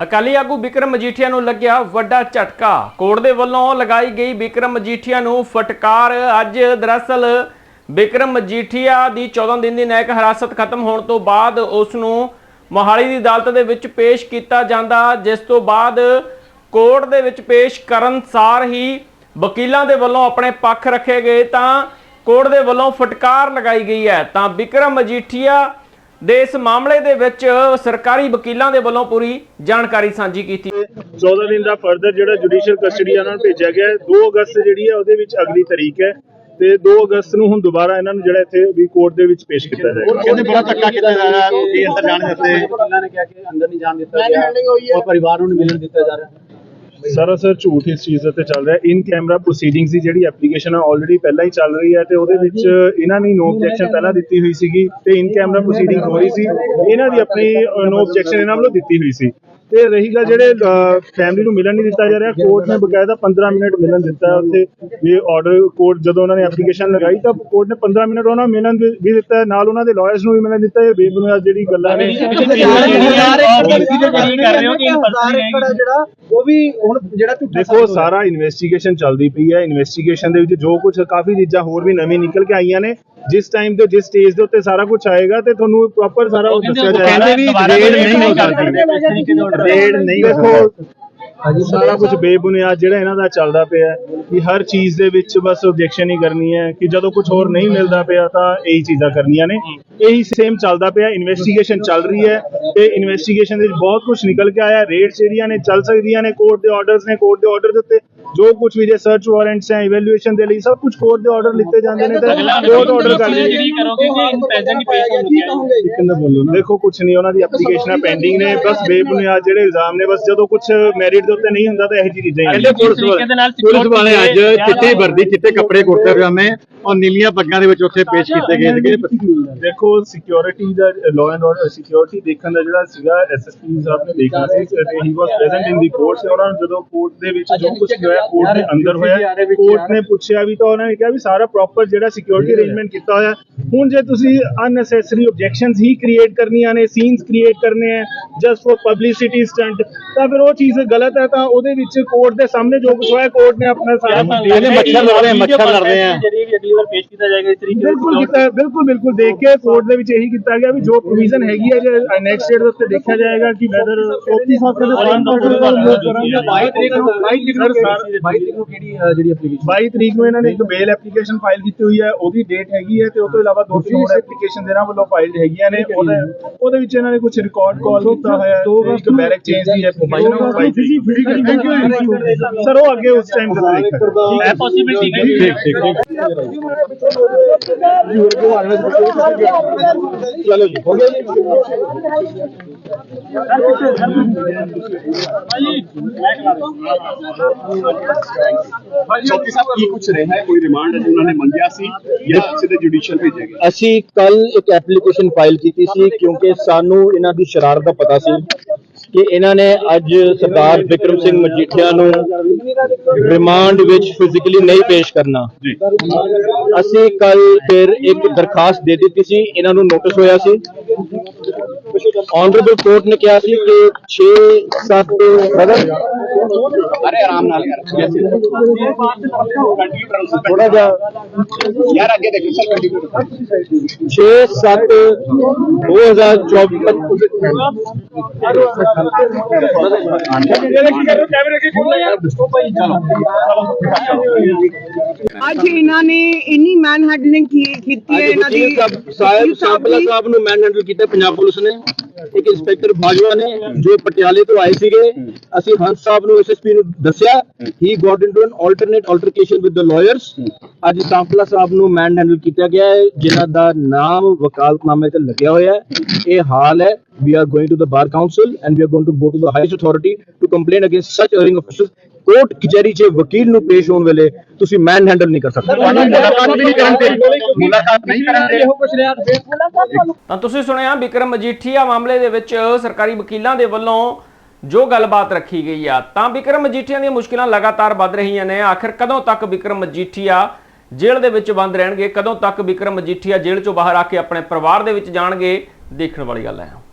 ਅਕਾਲੀ ਆਗੂ ਵਿਕਰਮ ਮਜੀਠੀਆ ਨੂੰ ਲੱਗਿਆ ਵੱਡਾ ਝਟਕਾ। ਕੋਰਟ ਦੇ ਵੱਲੋਂ ਲਗਾਈ ਗਈ ਵਿਕਰਮ ਮਜੀਠੀਆ ਨੂੰ ਫਟਕਾਰ। ਅੱਜ ਦਰਅਸਲ ਵਿਕਰਮ ਮਜੀਠੀਆ ਦੀ 14 ਦਿਨ ਦੀ ਨਿਆਇਕ ਹਿਰਾਸਤ ਖਤਮ ਹੋਣ ਤੋਂ ਬਾਅਦ ਉਸ ਨੂੰ ਮੋਹਾਲੀ ਦੀ ਅਦਾਲਤ ਦੇ ਵਿੱਚ ਪੇਸ਼ ਕੀਤਾ ਜਾਂਦਾ, ਜਿਸ ਤੋਂ ਬਾਅਦ ਕੋਰਟ ਦੇ ਵਿੱਚ ਪੇਸ਼ ਕਰਨ ਸਾਰ ਹੀ ਵਕੀਲਾਂ ਦੇ ਵੱਲੋਂ ਆਪਣੇ ਪੱਖ ਰੱਖੇ ਗਏ। ਤਾਂ ਕੋਰਟ ਦੇ ਵੱਲੋਂ ਫਟਕਾਰ ਲਗਾਈ ਗਈ ਹੈ। ਤਾਂ ਵਿਕਰਮ ਮਜੀਠੀਆ ਦੇ ਇਸ ਮਾਮਲੇ ਦੇ ਵਿੱਚ ਸਰਕਾਰੀ ਵਕੀਲਾਂ ਦੇ ਵੱਲੋਂ ਪੂਰੀ ਜਾਣਕਾਰੀ ਸਾਂਝੀ ਕੀਤੀ। 14 ਦਿਨ ਦਾ ਫਰਦਰ ਜਿਹੜਾ ਜੁਡੀਸ਼ੀਅਲ ਕਸਟਡੀ ਉਹਨਾਂ ਨੂੰ ਭੇਜਿਆ ਗਿਆ ਹੈ। 2 ਅਗਸਤ ਜਿਹੜੀ ਹੈ ਉਹਦੇ ਵਿੱਚ ਅਗਲੀ ਤਰੀਕ ਹੈ ਤੇ 2 ਅਗਸਤ ਨੂੰ ਹੁਣ ਦੁਬਾਰਾ ਇਹਨਾਂ ਨੂੰ ਜਿਹੜਾ ਇੱਥੇ ਵੀ ਕੋਰਟ ਦੇ ਵਿੱਚ ਪੇਸ਼ ਕੀਤਾ ਜਾਏਗਾ। ਕਹਿੰਦੇ ਬੜਾ ਧੱਕਾ ਕੀਤਾ ਜਾ ਰਿਹਾ ਹੈ? ਕਿ ਅੰਦਰ ਜਾਣ ਦਿੱਤੇ? ਇਹਨਾਂ ਨੇ ਕਿਹਾ ਕਿ ਅੰਦਰ ਨਹੀਂ ਜਾਣ ਦਿੱਤਾ ਗਿਆ। ਔਰ ਪਰਿਵਾਰ ਨੂੰ ਮਿਲਣ ਦਿੱਤਾ ਜਾ ਰਿਹਾ। ਸਰਾਸਰ ਝੂਠ ਇਸ ਚੀਜ਼ ਉੱਤੇ ਚੱਲ ਰਿਹਾ ਇਨ ਕੈਮਰਾ ਪ੍ਰੋਸੀਡਿੰਗਸ ਦੀ ਜਿਹੜੀ ਐਪਲੀਕੇਸ਼ਨ ਹੈ ਆਲਰੇਡੀ ਪਹਿਲਾਂ ਹੀ ਚੱਲ ਰਹੀ ਹੈ ਤੇ ਉਹਦੇ ਵਿੱਚ ਇਹਨਾਂ ਨੇ ਨੋ ਆਬਜੈਕਸ਼ਨ ਪਹਿਲਾਂ ਦਿੱਤੀ ਹੋਈ ਸੀਗੀ ਤੇ ਇਨ ਕੈਮਰਾ ਪ੍ਰੋਸੀਡਿੰਗ ਹੋ ਰਹੀ ਸੀ। ਇਹਨਾਂ ਦੀ ਆਪਣੀ ਨੋ ਆਬਜੈਕਸ਼ਨ ਇਹਨਾਂ ਵੱਲੋਂ ਦਿੱਤੀ ਹੋਈ ਸੀ। ਤੇ ਰਹੀ ਗੱਲ ਜਿਹੜੇ ਫੈਮਿਲੀ ਨੂੰ ਮਿਲਣ ਨਹੀਂ ਦਿੱਤਾ ਜਾ ਰਿਹਾ। ਕੋਰਟ ਨੇ ਬਕਾਇਦਾ 15 ਮਿੰਟ ਮਿਲਣ ਦਿੱਤਾ ਹੈ ਉੱਥੇ। ਵੀ ਆਰਡਰ ਕੋਰਟ ਜਦੋਂ ਉਹਨਾਂ ਨੇ ਐਪਲੀਕੇਸ਼ਨ ਲਗਾਈ ਤਾਂ ਕੋਰਟ ਨੇ 15 ਮਿੰਟ ਉਹਨਾਂ ਨੂੰ ਮਿਲਣ ਵੀ ਦਿੱਤਾ। ਨਾਲ ਉਹਨਾਂ ਦੇ ਲਾਇਰਸ ਨੂੰ ਵੀ ਮਿਲਣ ਦਿੱਤਾ। ਇਹ ਬੇਬੁਨਿਆਦ ਜਿਹੜੀ ਗੱਲਾਂ ਨੇ। ਜਿਹੜਾ ਉਹ ਵੀ ਹੁਣ ਜਿਹੜਾ ਝੂਠਾ ਦੇਖੋ ਸਾਰਾ ਇਨਵੈਸਟੀਗੇਸ਼ਨ ਚੱਲਦੀ ਪਈ ਹੈ। ਇਨਵੈਸਟੀਗੇਸ਼ਨ ਦੇ ਵਿੱਚ ਜੋ ਕੁਝ ਕਾਫੀ ਚੀਜ਼ਾਂ ਹੋਰ ਵੀ ਨਵੀਂ ਨਿਕਲ ਕੇ ਆਈਆਂ ਨੇ। ਜਿਸ ਟਾਈਮ ਤੇ ਜਿਸ ਸਟੇਜ ਦੇ ਉੱਤੇ ਸਾਰਾ ਕੁਝ ਆਏਗਾ ਤੇ ਤੁਹਾਨੂੰ ਪ੍ਰੋਪਰ ਸਾਰਾ ਉਹ ਦੱਸਿਆ ਜਾਏਗਾ ਕਹਿੰਦੇ ਵੀ ਰੇਡ ਨਹੀਂ ਹੋ ਸਕਦੀ। ਰੇਡ ਨਹੀਂ ਦੇਖੋ ਸਾਰਾ ਕੁਝ ਬੇਬੁਨਿਆਦ ਜਿਹੜਾ ਇਹਨਾਂ ਦਾ ਚੱਲਦਾ ਪਿਆ ਹੈ ਕਿ ਹਰ ਚੀਜ਼ ਦੇ ਵਿੱਚ ਬਸ ਆਬਜੈਕਸ਼ਨ ਹੀ ਕਰਨੀ ਹੈ ਕਿ ਜਦੋਂ ਕੁਝ ਹੋਰ ਨਹੀਂ ਮਿਲਦਾ ਪਿਆ ਤਾਂ ਇਹੀ ਚੀਜ਼ਾਂ ਕਰਨੀਆਂ ਨੇ। ਇਹੀ ਸੇਮ ਚੱਲਦਾ ਪਿਆ ਇਨਵੈਸਟੀਗੇਸ਼ਨ ਚੱਲ ਰਹੀ ਹੈ ਤੇ ਇਨਵੈਸਟੀਗੇਸ਼ਨ ਦੇ ਵਿੱਚ ਬਹੁਤ ਕੁਝ ਨਿਕਲ ਕੇ ਆਇਆ। ਰੇਡਸ ਜਿਹੜੀਆਂ ਨੇ ਚੱਲ ਸਕਦੀਆਂ ਨੇ ਕੋਰਟ ਦੇ ਆਰਡਰਸ ਨੇ ਕੋਰਟ ਦੇ ਆਰਡਰ ਦੇ ਉੱਤੇ ਜੋ ਕੁਝ ਵੀ ਜੇ ਸਰਚ ਵਾਰੰਟਸ ਹੈ ਇਵੈਲੂਏਸ਼ਨ ਦੇ ਲਈ ਸਭ ਕੁਝ ਕੋਰਟ ਦੇ ਆਰਡਰ ਲਿੱਤੇ ਜਾਂਦੇ ਨੇ ਤੇ ਕੋਰਟ ਆਰਡਰ ਕਰ ਲਈ ਕਰੋਗੇ ਕਿ ਪ੍ਰੈਜ਼ੈਂਟ ਪੇਸ਼ ਕਿੰਨਾ ਬੋਲੋ ਦੇਖੋ ਕੁਝ ਨਹੀਂ ਉਹਨਾਂ ਦੀ ਐਪਲੀਕੇਸ਼ਨਾਂ ਪੈਂਡਿੰਗ ਨੇ ਬਸ ਬੇਬੁਨਿਆਦ ਜਿਹੜੇ ਇਲਜ਼ਾਮ ਨੇ ਬਸ ਜਦੋਂ ਕੁਝ ਮੈਰਿਟ ਦੇ ਉੱਤੇ ਨਹੀਂ ਹੁੰਦਾ ਤਾਂ ਇਹੋ ਜਿਹੀ ਚੀਜ਼ਾਂ ਹੀ ਕਹਿੰਦੇ ਪੁਲਿਸ ਵਾਲੇ ਅੱਜ ਚਿੱਟੀ ਵਰਦੀ ਚਿੱਟੇ ਕੱਪੜੇ ਕੁੜਤੇ ਪਜਾਮੇ ਔਰ ਨੀਲੀਆਂ ਪੱਗਾਂ ਦੇ ਵਿੱਚ ਉੱਥੇ ਪੇਸ਼ ਕੀਤੇ ਗਏ ਸੀਗੇ। ਦੇਖੋ ਸਿਕਿਉਰਿਟੀ ਦਾ ਲਾਅ ਐਂਡ ਆਰਡਰ ਸਿਕਿਉਰਿਟੀ ਦੇਖਣ ਦਾ ਜਿਹੜਾ ਸੀਗਾ ਐਸਐਸਪੀ ਸਾਹਿਬ ਨੇ ਦੇਖਿਆ ਸੀ ਹੀ ਵਾਸ ਪ੍ਰੈਜ਼ੈਂਟ ਇਨ ਦੀ ਕੋਰਟ ਤੇ ਉਹਨਾਂ ਨੂੰ ਜਦੋਂ ਕੋਰਟ ਦੇ ਵਿੱਚ ਜੋ ਕੁਝ ਹੋਇਆ ਕੋਰਟ ਦੇ ਅੰਦਰ ਹੋਇਆ ਕੋਰਟ ਨੇ ਪੁੱਛਿਆ ਵੀ ਤਾਂ ਉਹਨਾਂ ਨੇ ਕਿਹਾ ਵੀ ਸਾਰਾ ਪ੍ਰੋਪਰ ਜਿਹੜਾ ਸਿਕਿਉਰਿਟੀ ਅਰੇਂਜਮੈਂਟ ਕੀਤਾ ਹੋਇਆ। ਹੁਣ ਜੇ ਤੁਸੀਂ ਅਨਨੈਸੈਸਰੀ ਆਬਜੈਕਸ਼ਨਸ ਹੀ ਕ੍ਰੀਏਟ ਕਰਨੀਆਂ ਨੇ ਸੀਨਸ ਕ੍ਰੀਏਟ ਕਰਨੇ ਆ ਜਸਟ ਫॉर ਪਬਲਿਸਿਟੀ ਸਟੰਟ ਤਾਂ ਫਿਰ ਉਹ ਚੀਜ਼ ਗਲਤ ਹੈ ਤਾਂ ਉਹਦੇ ਵਿੱਚ ਕੋਰਟ ਦੇ ਸਾਹਮਣੇ ਜੋ ਕੁਝ ਹੋਇਆ ਕੋਰਟ ਨੇ ਆਪਣਾ ਸਾਰਾ ਮੱਛਰ ਲੜਦੇ ਆ ਮੱਛਰ ਲੜਦੇ ਆ। ਜਿਹੜੀ ਵੀ ਅਗਲੀ ਵਾਰ ਪੇਸ਼ ਕੀਤਾ ਜਾਏਗਾ ਇਸ ਤਰੀਕੇ ਬਿਲਕੁਲ ਕੀਤਾ ਹੈ, ਬਿਲਕੁਲ ਬਿਲਕੁਲ। ਦੇਖ ਕੇ ਕੋਰਟ ਦੇ ਵਿੱਚ ਇਹੀ ਕੀਤਾ ਗਿਆ ਵੀ ਜੋ ਪ੍ਰੋਵੀਜ਼ਨ ਹੈਗੀ ਹੈ ਜੇ ਨੈਕਸਟ ਈਅਰ ਦੇ ਉੱਤੇ ਦੇਖਿਆ ਜਾਏਗਾ ਕਿ ਵੈਦਰ 34 ਸਾਲ ਦੇ ਫਾਈਨ ਕਰਾਂਗੇ। 22 ਤਰੀਕ ਨੂੰ 22 ਤਰੀਕ ਨੂੰ 22 ਤਰੀਕ ਨੂੰ ਕਿਹੜੀ ਜਿਹੜੀ ਐਪਲੀਕੇਸ਼ਨ 22 ਤਰੀਕ ਨੂੰ ਇਹਨਾਂ ਨੇ ਇੱਕ ਬੇਲ ਐਪਲੀਕੇਸ਼ਨ ਫਾਈਲ ਕੀਤੀ ਹੋਈ ਹੈ ਉਹਦੀ ਡੇਟ ਹੈਗੀ ਹੈ ਤੇ ਉਸ ਤੋਂ ਇਲਾਵਾ ਦੋ ਤਿੰਨ ਹੋਰ ਐਪਲੀਕੇਸ਼ਨ ਇਹਨਾਂ ਵੱਲੋਂ ਫਾਈਲ ਹੈਗੀਆਂ ਨੇ। ਉਹਦੇ ਉਹਦੇ ਵਿੱਚ ਇਹਨਾਂ ਨੇ ਕੁਝ ਰਿਕਾਰਡ ਕਾਲ ਕੀਤਾ ਹੋਇਆ ਹੈ ਇੱਕ ਬੈਰਕ ਚੇਂਜ ਦੀ ਐਪਲੀਕੇਸ਼ਨ ਸਰ ਉਹ ਅੱਗੇ ਉਸ ਟਾਈਮ ਤੇ ਦੇਖਾਂਗੇ ਹੈ ਪੋਸਿਬਿਲਿਟੀ ਹੈ। ਠੀਕ ਠੀਕ ਠੀਕ ਚਲੋ ਜੀ ਹੋ ਗਿਆ ਚੌਕੀ ਸਾਹਿਬ ਕੀ ਕੁਛ ਰਿਹਾ ਹੈ ਕੋਈ ਰਿਮਾਂਡ ਉਹਨਾਂ ਨੇ ਮੰਗਿਆ ਸੀ ਜਾਂ ਸਿੱਧੇ ਜੁਡੀਸ਼ੀਅਲ ਭੇਜਿਆ ਅਸੀਂ ਕੱਲ ਇੱਕ ਐਪਲੀਕੇਸ਼ਨ ਫਾਈਲ ਕੀਤੀ ਸੀ ਕਿਉਂਕਿ ਸਾਨੂੰ ਇਹਨਾਂ ਦੀ ਸ਼ਰਾਰਤ ਦਾ ਪਤਾ ਸੀ। ਕਿ ਇਹਨਾਂ ਨੇ ਅੱਜ ਸਰਦਾਰ ਵਿਕਰਮ ਸਿੰਘ ਮਜੀਠੀਆ ਨੂੰ ਰਿਮਾਂਡ ਵਿੱਚ ਫਿਜ਼ੀਕਲੀ ਨਹੀਂ ਪੇਸ਼ ਕਰਨਾ। ਅਸੀਂ ਕੱਲ ਫਿਰ ਇੱਕ ਦਰਖਾਸਤ ਦੇ ਦਿੱਤੀ ਸੀ ਇਹਨਾਂ ਨੂੰ ਨੋਟਿਸ ਹੋਇਆ ਸੀ। ਆਨਰੇਬਲ ਕੋਰਟ ਨੇ ਕਿਹਾ ਸੀ ਕਿ 6 7 ਬ੍ਰਦਰ ਅਰੇ ਆਰਾਮ ਨਾਲ ਯਾਰ ਥੋੜਾ ਜਿਹਾ ਯਾਰ ਅੱਗੇ ਦੇਖੋ ਸਰ ਕੰਟੀਨਿਊ 6 7 2024 ਅੱਜ ਇਹਨਾਂ ਨੇ ਇੰਨੀ ਮੈਨ ਹੈਂਡਲਿੰਗ ਕੀਤੀ ਹੈ ਇਹਨਾਂ ਦੀ ਸਾਹਿਬ ਸਾਹਿਬ ਨੂੰ ਮੈਨ ਹੈਂਡਲ ਕੀਤਾ ਪੰਜਾਬ ਪੁਲਿਸ ਨੇ ਇੱਕ ਇੰਸਪੈਕਟਰ ਬਾਜਵਾ ਨੇ ਜੋ ਪਟਿਆਲੇ ਤੋਂ ਆਏ ਸੀਗੇ, ਅਸੀਂ ਹੰਸ ਸਾਹਿਬ ਨੂੰ ਐਸਐਸਪੀ ਨੂੰ ਦੱਸਿਆ he got into an alternate altercation with the lawyers ਅੱਜ ਸਾਂਪਲਾ ਸਾਹਿਬ ਨੂੰ ਮੈਨ ਹੈਂਡਲ ਕੀਤਾ ਗਿਆ ਹੈ, ਜਿਨ੍ਹਾਂ ਦਾ ਨਾਮ ਵਕਾਲਤਨਾਮੇ ਤੇ ਲੱਗਿਆ ਹੋਇਆ ਹੈ। ਇਹ ਹਾਲ ਹੈ, we are going to the bar council and we are going to go to the highest authority to complain against such erring officials court ਕਚਹਿਰੀ 'ਚ ਵਕੀਲ ਨੂੰ ਪੇਸ਼ ਹੋਣ ਵੇਲੇ ਤੁਸੀਂ ਮੈਨ ਹੈਂਡਲ ਨਹੀਂ ਕਰ ਸਕਦੇ। ਮੁਲਾਕਾਤ ਵੀ ਨਹੀਂ ਕਰਨ ਤੇ ਮੁਲਾਕਾਤ ਨਹੀਂ ਕਰਨ ਤੇ ਇਹੋ ਕੁਛ ਰਿਹਾ। ਤਾਂ ਤੁਸੀਂ ਸੁਣਿਆ ਵਿਕਰਮ ਮਜੀਠੀਆ ਮਾਮਲੇ ਦੇ ਵਿੱਚ ਸਰਕਾਰੀ ਵਕੀਲਾਂ ਦੇ ਵੱਲੋਂ ਜੋ ਗੱਲਬਾਤ ਰੱਖੀ ਗਈ ਆ ਤਾਂ ਵਿਕਰਮ ਮਜੀਠੀਆ ਦੀਆਂ ਮੁਸ਼ਕਲਾਂ ਲਗਾਤਾਰ ਵੱਧ ਰਹੀਆਂ ਨੇ। ਆਖਿਰ ਕਦੋਂ ਤੱਕ ਵਿਕਰਮ ਮਜੀਠੀਆ ਜੇਲ੍ਹ ਦੇ ਵਿੱਚ ਬੰਦ ਰਹਿਣਗੇ? ਕਦੋਂ ਤੱਕ ਵਿਕਰਮ ਮਜੀਠੀਆ ਜੇਲ੍ਹ ਚੋਂ ਬਾਹਰ ਆ ਕੇ ਆਪਣੇ ਪਰਿਵਾਰ ਦੇ ਵਿੱਚ ਜਾਣਗੇ? ਦੇਖਣ ਵਾਲੀ ਗੱਲ ਹੈ।